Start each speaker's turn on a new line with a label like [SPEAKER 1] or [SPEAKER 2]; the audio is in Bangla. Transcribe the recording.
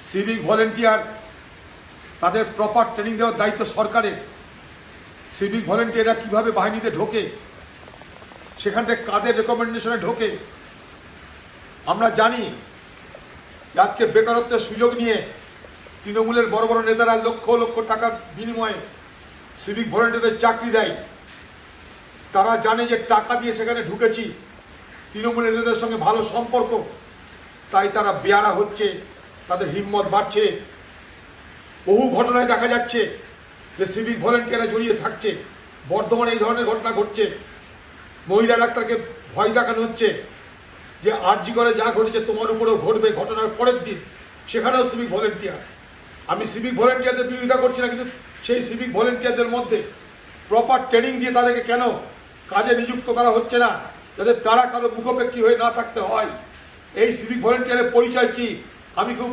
[SPEAKER 1] সিভিক ভলেন্টিয়ার তাদের প্রপার ট্রেনিং দেওয়ার দায়িত্ব সরকারের। সিভিক ভলেন্টিয়াররা কীভাবে বাহিনীতে ঢোকে সেখান থেকে কাদের রেকমেন্ডেশনে ঢোকে। আমরা জানি আজকে বেকারত্বের সুযোগ নিয়ে তৃণমূলের বড় বড় নেতারা লক্ষ লক্ষ টাকার বিনিময়ে সিভিক ভলেন্টিয়ারদের চাকরি দেয়। তারা জানে যে টাকা দিয়ে সেখানে ঢুকেছি। তৃণমূলের নেতাদের সঙ্গে ভালো সম্পর্ক, তাই তারা বেয়ারা হচ্ছে। তাদের হিম্মত বাড়ছে। বহু ঘটনায় দেখা যাচ্ছে যে সিভিক ভলেন্টিয়াররা জড়িয়ে থাকছে। বর্ধমানে এই ধরনের ঘটনা ঘটছে। মহিলা ডাক্তারকে ভয় দেখানো হচ্ছে যে আরজি করে যা ঘটেছে তোমার উপরেও ঘটবে ঘটনার পরের দিন। সেখানেও সিভিক ভলেন্টিয়ার আমি সিভিক ভলেন্টিয়ারদের বিরোধিতা করছি না, কিন্তু সেই সিভিক ভলেন্টিয়ারদের মধ্যে প্রপার ট্রেনিং দিয়ে তাদেরকে কেন কাজে নিযুক্ত করা হচ্ছে না? যাতে তারা কারও মুখোপেক্ষী হয়ে না থাকতে হয়। এই সিভিক ভলেন্টিয়ারের পরিচয় কি? আমি খুব